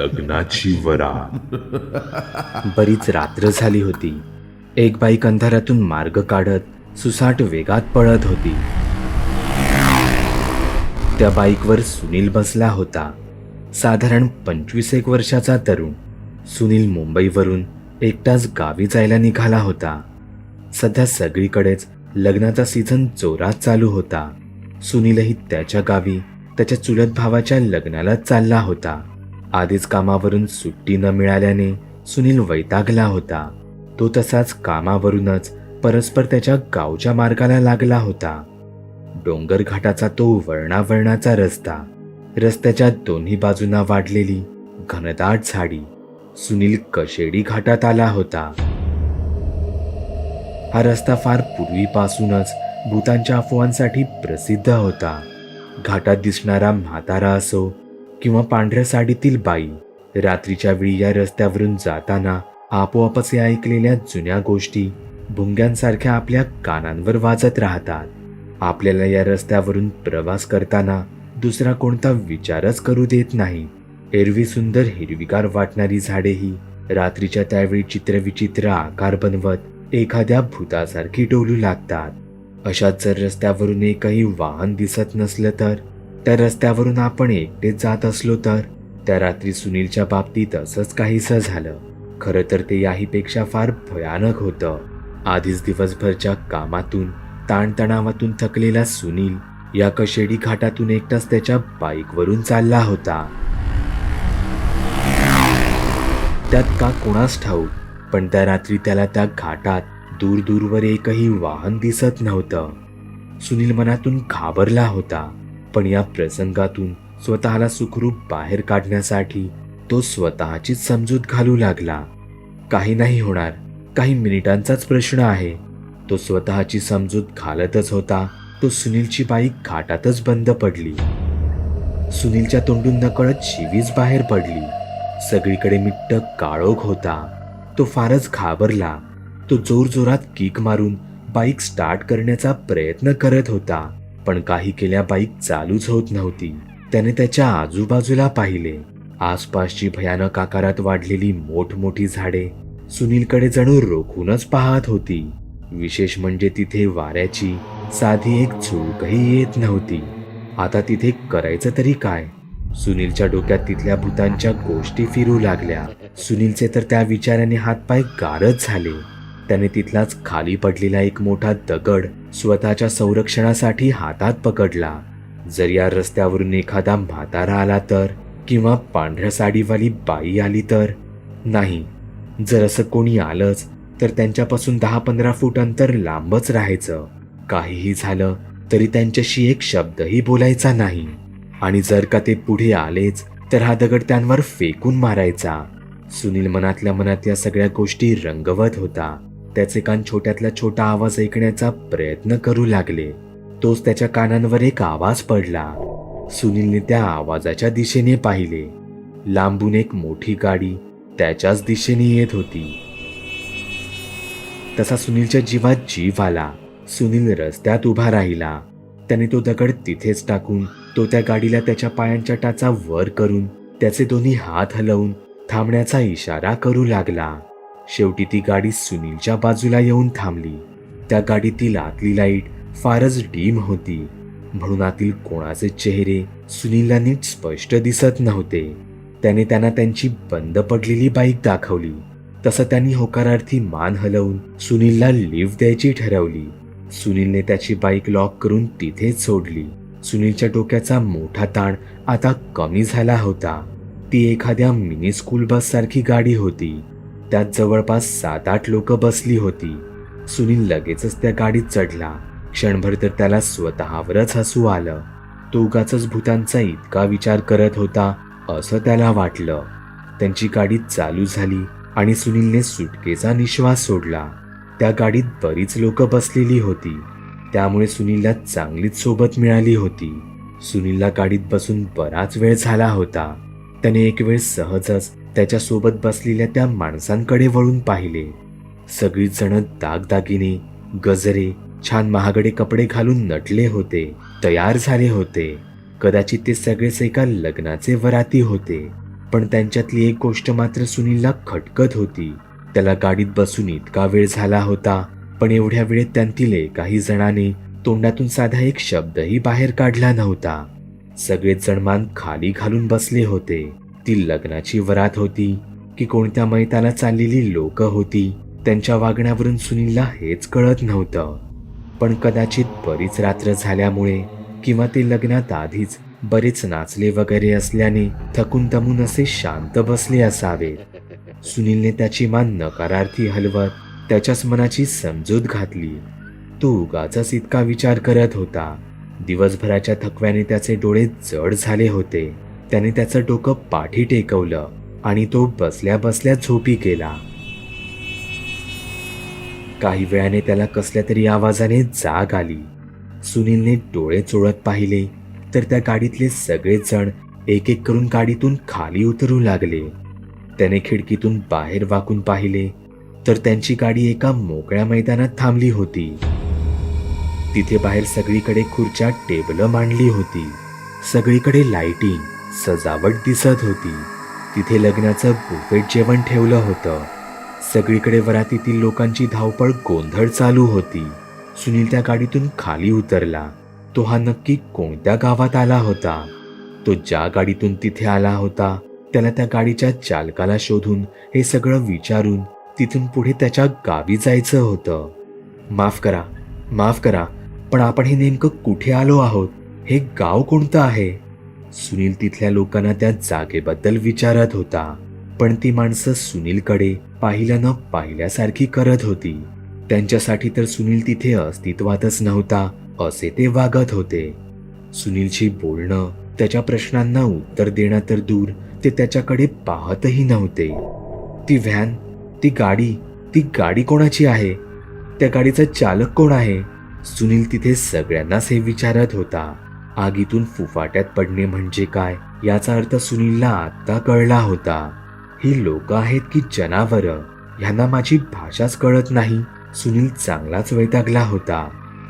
लग्नाची वरा बरीच रात्र झाली होती. एक बाईक अंधारातून मार्ग काढत सुसाट वेगात पळत होती. त्या बाईकवर सुनील बसला होता. साधारण पंचवीस एक वर्षाचा तरुण. सुनील मुंबईवरून एकटाच गावी जायला निघाला होता. सध्या सगळीकडेच लग्नाचा सीझन जोरात चालू होता. सुनीलही त्याच्या गावी त्याच्या चुलत भावाच्या लग्नाला चालला होता. आधीच कामावरून सुट्टी न मिळाल्याने सुनील वैतागला होता. तो तसाच कामावरूनच परस्पर त्याच्या गावच्या मार्गाला लागला होता. डोंगर घाटाचा तो वळणावळणाचा रस्ता रस्त्याच्या दोन्ही बाजूंना वाढलेली घनदाट झाडी सुनील कशेडी घाटात आला होता. हा रस्ता फार पूर्वीपासूनच भूतांच्या अफवांसाठी प्रसिद्ध होता. घाटात दिसणारा म्हातारा असो किंवा पांढऱ्या साडीतील बाई. रात्रीच्या वेळी या रस्त्यावरून जाताना आपोआपच या ऐकलेल्या जुन्या गोष्टी भुंग्यांसारख्या आपल्या कानांवर वाजत राहतात. आपल्याला या रस्त्यावरून प्रवास करताना दुसरा कोणता विचारच करू देत नाही. एरवी सुंदर हिरवीगार वाटणारी झाडेही रात्रीच्या त्यावेळी चित्रविचित्र आकार बनवत एखाद्या भूतासारखी डोलू लागतात. अशा जर रस्त्यावरून एकही वाहन दिसत नसलं तर त्या रस्त्यावरून आपण एकटेच जात असलो तर? त्या रात्री सुनीलच्या बाबतीत असंच काहीसं झालं. खरं तर ते याहीपेक्षा फार भयानक होतं. आधीच दिवसभरच्या कामातून ताणतणावातून थकलेला सुनील या कशेडी घाटातून एकटाच त्याच्या बाईकवरून चालला होता. त्यात का कोणास ठाऊक पण त्या रात्री त्याला त्या घाटात दूर दूरवर एकही वाहन दिसत नव्हतं. सुनील मनातून घाबरला होता. पण या प्रसंगातून स्वतःला सुखरूप बाहेर काढण्यासाठी तो स्वतःचीच समजूत घालू लागला. काही नाही होणार काही मिनिटांचाच प्रश्न आहे. तो स्वतःची समजूत घालतच होता. तो सुनीलची बाईक घाटातच बंद पडली. सुनीलच्या तोंडून नकळत शिवीज बाहेर पडली. सगळीकडे मिट्ट काळोख होता. तो फारच घाबरला. तो जोरजोरात किक मारून बाईक स्टार्ट करण्याचा प्रयत्न करत होता. पण काही केल्या बाईक चालूच होत नव्हती. त्याने त्याच्या आजूबाजूला पाहिले. आसपासची भयानक आकारात वाढलेली मोठमोठी झाडे सुनीलकडे जणू रोखूनच पाहत होती. विशेष म्हणजे तिथे वाऱ्याची साधी एक चूकही येत नव्हती. आता तिथे करायचं तरी काय? सुनीलच्या डोक्यात तिथल्या भूतांच्या गोष्टी फिरू लागल्या. सुनीलचे तर त्या विचाराने हातपाय गारच झाले. त्याने तिथलाच खाली पडलेला एक मोठा दगड स्वतःच्या संरक्षणासाठी हातात पकडला. जर या रस्त्यावरून एखादा म्हातारा आला तर किंवा पांढऱ्या साडीवाली बाई आली तर? नाही. जर असं कोणी आलंच तर त्यांच्यापासून दहा पंधरा फूट अंतर लांबच राहायचं. काहीही झालं तरी त्यांच्याशी एक शब्दही बोलायचा नाही. आणि जर का ते पुढे आलेच तर हा दगड त्यांवर फेकून मारायचा. सुनील मनातल्या मनात या सगळ्या गोष्टी रंगवत होता. त्याचे कान छोट्यातला छोटा आवाज ऐकण्याचा प्रयत्न करू लागले. तोच त्याच्या कानांवर एक आवाज पडला. सुनीलने त्या आवाजाच्या दिशेने पाहिले. लांबून एक मोठी गाडी त्याच्याच दिशेने येत होती. तसा सुनीलच्या जीवात जीव आला. सुनील रस्त्यात उभा राहिला. त्याने तो दगड तिथेच टाकून तो त्या गाडीला त्याच्या पायांच्या टाचा वर करून त्याचे दोन्ही हात हलवून थांबण्याचा इशारा करू लागला. शेवटी ती गाडी सुनीलच्या बाजूला येऊन थांबली. त्या गाडीतील आतली लाइट फारच डीम होती. म्हणून आतील कोणाचे चेहरे सुनीलला नीट स्पष्ट दिसत नव्हते. त्याने त्यांना त्यांची बंद पडलेली बाईक दाखवली. तसं त्यांनी होकारार्थी मान हलवून सुनीलला लिफ्ट द्यायची ठरवली. सुनीलने त्याची बाईक लॉक करून तिथेच सोडली. सुनीलच्या डोक्याचा मोठा ताण आता कमी झाला होता. ती एखाद्या मिनी स्कूल बस सारखी गाडी होती. त्यात जवळपास सात आठ लोक बसली होती. सुनील लगेचच त्या गाडीत चढला. क्षणभर तर त्याला स्वतःवरच हसू आलं. तो उगाच भूतांचा इतका विचार करत होता असं त्याला वाटलं. त्यांची गाडी चालू झाली आणि सुनीलने सुटकेचा निश्वास सोडला. त्या गाडीत बरीच लोक बसलेली होती. त्यामुळे सुनीलला चांगलीच सोबत मिळाली होती. सुनीलला गाडीत बसून बराच वेळ झाला होता. त्याने एक वेळ सहजच त्याच्यासोबत बसलेल्या त्या माणसांकडे वळून पाहिले. सगळीच जण दागदागिने गजरे छान महागडे कपडे घालून नटले होते तयार झाले होते. कदाचित ते सगळेच एका लग्नाचे वराती होते. पण त्यांच्यातली एक गोष्ट मात्र सुनीलला खटकत होती. त्याला गाडीत बसून इतका वेळ झाला होता पण एवढ्या वेळेत त्यांतील काही जणाने तोंडातून साधा एक शब्दही बाहेर काढला नव्हता. सगळेच जण मान खाली घालून बसले होते. ती लग्नाची वरात होती की कोणत्या मैताला चाललेली लोक होती त्यांच्या वागण्यावरून सुनीलला हेच कळत नव्हतं. पण कदाचित बरीच रात्र झाल्यामुळे किंवा ते लग्नात आधीच बरेच नाचले वगैरे असल्याने थकून तमून असे शांत बसले असावे. सुनीलने त्याची मान नकारार्थी हलवत त्याच्याच मनाची समजूत घातली. तो उगाच इतका विचार करत होता. दिवसभराच्या थकव्याने त्याचे डोळे जड झाले होते. त्याने त्याचं डोकं पाठी टेकवलं आणि तो बसल्या बसल्या झोपी गेला. काही वेळाने त्याला कसल्या तरी आवाजाने जाग आली. सुनीलने डोळे चोळत पाहिले तर त्या गाडीतले सगळेच जण एक एक करून गाडीतून खाली उतरू लागले. त्याने खिडकीतून बाहेर वाकून पाहिले तर त्यांची गाडी एका मोकळ्या मैदानात थांबली होती. तिथे बाहेर सगळीकडे खुर्च्या टेबल मांडली होती. सगळीकडे लाइटिंग सजावट दिसत होती. तिथे लग्नाचं बुफेट जेवण ठेवलं होतं. सगळीकडे वरातीतील लोकांची धावपळ गोंधळ चालू होती. सुनील त्या गाडीतून खाली उतरला. तो हा नक्की कोणत्या गावात आला होता? तो ज्या गाडीतून तिथे आला होता त्याला त्या गाडीच्या चालकाला शोधून हे सगळं विचारून तिथून पुढे त्याच्या गावी जायचं होतं. माफ करा माफ करा पण आपण हे नेमकं कुठे आलो आहोत? हे गाव कोणतं आहे? सुनील तिथल्या लोकांना त्या जागेबद्दल विचारत होता. पण ती माणसं सुनीलकडे पाहिलं न पाहिल्यासारखी करत होती. त्यांच्यासाठी तर सुनील तिथे अस्तित्वातच नव्हता असे ते वागत होते. सुनीलशी बोलणं त्याच्या प्रश्नांना उत्तर देणं तर दूर ते त्याच्याकडे पाहतही नव्हते. ती व्हॅन ती गाडी ती गाडी कोणाची आहे? त्या गाडीचा चालक कोण आहे? सुनील तिथे सगळ्यांनाच हे विचारत होता. आगीतून फुफाट्यात पडणे म्हणजे काय याचा अर्थ सुनीलला आत्ता कळला होता. ही लोक आहेत की जनावर? ह्यांना माझी भाषाच कळत नाही. सुनील चांगलाच वैतागला होता.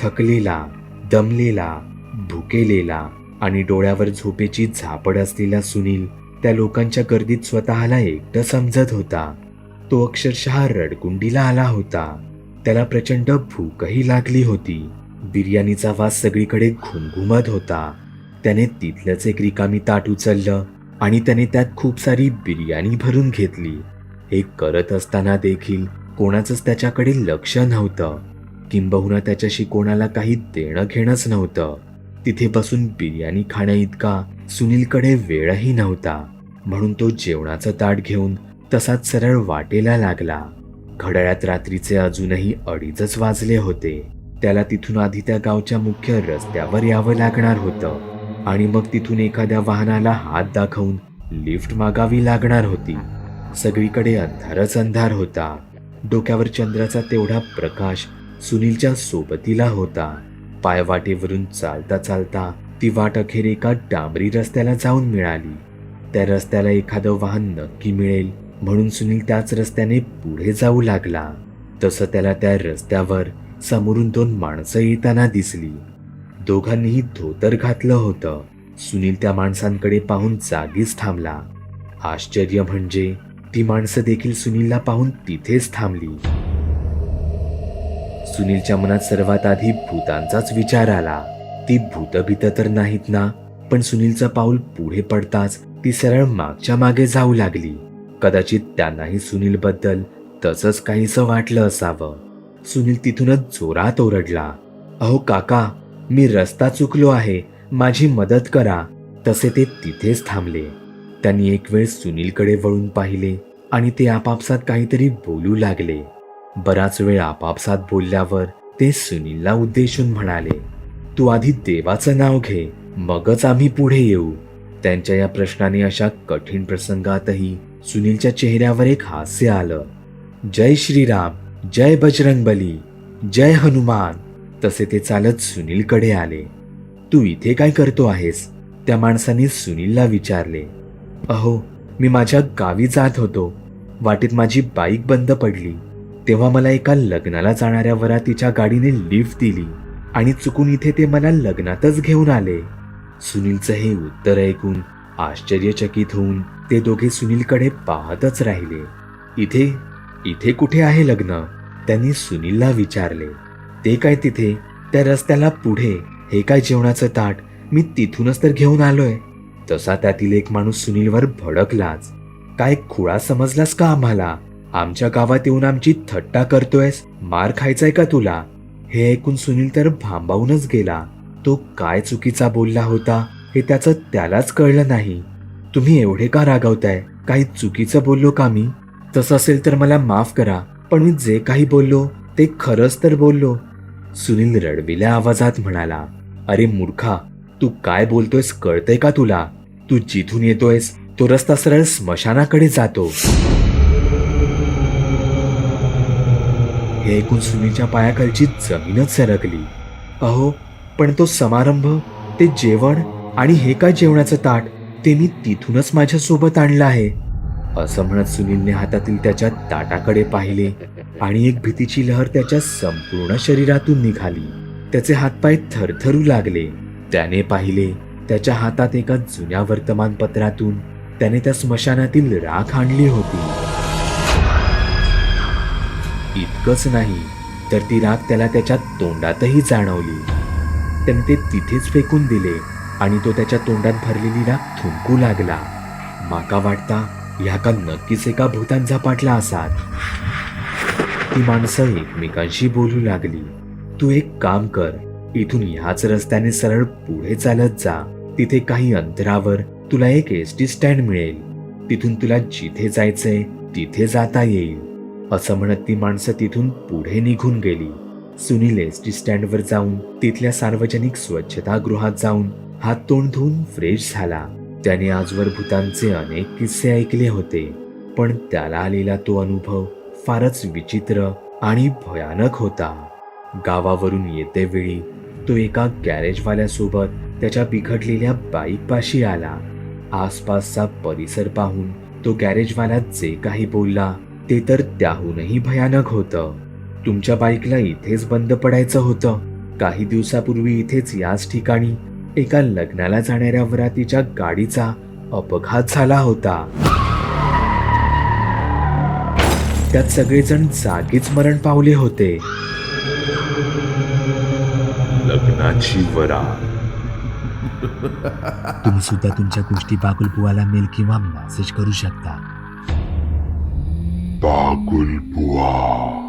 थकलेला दमलेला भुकेलेला आणि डोळ्यावर झोपेची झापड असलेला सुनील त्या लोकांच्या गर्दीत स्वतःला एकटं समजत होता. तो अक्षरशः रडकुंडीला आला होता. त्याला प्रचंड भूकही लागली होती. बिर्याणीचा वास सगळीकडे घुमघुमत होता. त्याने तिथलंच एक रिकामी ताट उचललं आणि त्याने त्यात खूप सारी बिर्याणी भरून घेतली. हे करत असताना देखील कोणाचंच त्याच्याकडे लक्ष नव्हतं. किंबहुना त्याच्याशी कोणाला काही देणं घेणंच नव्हतं. तिथे बसून बिर्याणी खाण्या इतका सुनीलकडे वेळही नव्हता. म्हणून तो जेवणाचं ताट घेऊन तसाच सरळ वाटेला लागला. घड्याळात रात्रीचे अजूनही अडीचच वाजले होते. त्याला तिथून आधी त्या गावच्या मुख्य रस्त्यावर यावं लागणार होतं. आणि मग तिथून एखाद्या वाहनाला हात दाखवून लिफ्ट मागावी लागणार होती. सगळीकडे अंधारच अंधार होता. डोक्यावर चंद्राचा तेवढा प्रकाश सुनीलच्या सोबतीला होता. पायवाटेवरून चालता चालता ती वाट अखेर एका डांबरी रस्त्याला जाऊन मिळाली. त्या रस्त्याला एखादं वाहन नक्की मिळेल म्हणून सुनील त्याच रस्त्याने पुढे जाऊ लागला. तसं त्याला त्या रस्त्यावर समोरून दोन माणसं येताना दिसली. दोघांनीही धोतर घातलं होतं. सुनील त्या माणसांकडे पाहून जागीच थांबला. आश्चर्य म्हणजे ती माणसं देखील सुनीलला पाहून तिथेच थांबली. सुनीलच्या मनात सर्वात आधी भूतांचाच विचार आला. ती भूतभीत तर नाहीत ना पण सुनीलचं पाऊल पुढे पडताच ती सरळ मागच्या मागे जाऊ लागली. कदाचित त्यांनाही सुनील बद्दल तसंच काहीसं वाटलं असावं. सुनील तिथूनच जोरात ओरडला अहो काका मी रस्ता चुकलो आहे माझी मदत करा. तसे ते तिथेच थांबले. त्यांनी एक वेळ सुनीलकडे वळून पाहिले आणि ते आपापसात काहीतरी बोलू लागले. बराच वेळ आपापसात बोलल्यावर ते सुनीलला उद्देशून म्हणाले तू आधी देवाचं नाव घे मगच आम्ही पुढे येऊ. त्यांच्या या प्रश्नाने अशा कठीण प्रसंगातही सुनीलच्या चेहऱ्यावर एक हास्य आलं. जय श्रीराम जय बजरंगबली जय हनुमान. तसे ते चालत सुनीलकडे आले. तू इथे काय करतो आहेस? त्या माणसाने सुनीलला विचारले. अहो मी माझ्या गावी जात होतो. वाटेत माझी बाईक बंद पडली. तेव्हा मला एका लग्नाला जाणाऱ्या वरातीच्या गाडीने लिफ्ट दिली आणि चुकून इथे ते मला लग्नातच घेऊन आले. सुनीलचं हे उत्तर ऐकून आश्चर्यचकित होऊन ते दोघे सुनीलकडे पाहतच राहिले. इथे इथे कुठे आहे लग्न? त्यांनी सुनीलला विचारले. ते काय तिथे? त्या रस्त्याला पुढे. हे काय जेवणाचं ताट? मी तिथूनच तर घेऊन आलोय. तसा त्यातील एक माणूस सुनीलवर भडकलाच. काय खुळा समजलास का आम्हाला? आमच्या गावात येऊन आमची थट्टा करतोयस? मार खायचाय का तुला? हे ऐकून सुनील तर भांबावूनच गेला. तो काय चुकीचा बोलला होता हे त्याचं त्यालाच कळलं नाही. तुम्ही एवढे का रागावताय? काही चुकीचं बोललो का मी? तसं असेल तर मला माफ करा पण मी जे काही बोललो ते खरंच तर बोललो. सुनील रडविल्या आवाजात म्हणाला अरे मूर्खा तू काय बोलतोयस कळतंय का तुला? तू जिथून येतोयस तो रस्ता सरळ स्मशानाकडे जातो. हे ऐकून सुनीलच्या पायाखालची जमीनच सरकली. अहो पण तो समारंभ ते जेवण आणि हे काय जेवणाचं ताट ते मी तिथूनच माझ्या सोबत आणलं आहे. असं म्हणत सुनीलने हातातील त्याच्या ताटाकडे पाहिले आणि एक भीतीची लहर त्याच्या संपूर्ण शरीरातून निघाली. त्याचे हातपाय थरथरू लागले. त्याने पाहिले त्याच्या हातात एका जुन्या वर्तमानपत्रातून त्याने त्या स्मशानातील राख आणली होती. इतकंच नाही तर ती राख त्याला त्याच्या तोंडातही जाणवली. त्याने ते तिथेच फेकून दिले आणि तो त्याच्या तोंडात भरलेली राख थुंकू लागला. माका वाटता ह्या का नक्कीच एका भूतान झपाटला असात ती माणसं एकमेकांशी बोलू लागली. तू एक काम कर इथून ह्याच रस्त्याने सरळ पुढे चालत जा. तिथे काही अंतरावर तुला एक एस टी स्टँड मिळेल. तिथून तुला जिथे जायचंय तिथे जाता येईल. असं म्हणत ती माणसं तिथून पुढे निघून गेली. सुनील एस टी स्टँडवर जाऊन तिथल्या सार्वजनिक स्वच्छतागृहात जाऊन हात तोंड धुवून फ्रेश झाला. त्याने आजवर भूतांचे अनेक किस्से ऐकले होते पण त्याला आलेला तो अनुभव फारच विचित्र आणि भयानक होता. गावावरून येते वेळी तो एका गॅरेजवाल्यासोबत त्याच्या बिघडलेल्या बाईकपाशी आला. आसपासचा परिसर पाहून तो गॅरेजवाला जे काही बोलला ते तर त्याहूनही भयानक होतं. तुमच्या बाईकला इथेच बंद पडायचं होतं. काही दिवसापूर्वी इथेच याच ठिकाणी एका लग्नाला जाणाऱ्या वरातीच्या गाडीचा अपघात झाला होता. त्यात सगळेजण जागीच मरण पावले होते. लग्नाची वरा. तुम्ही सुद्धा तुमच्या गोष्टी बागुलबुवाला मेल किंवा मेसेज करू शकता. बागुल बुवा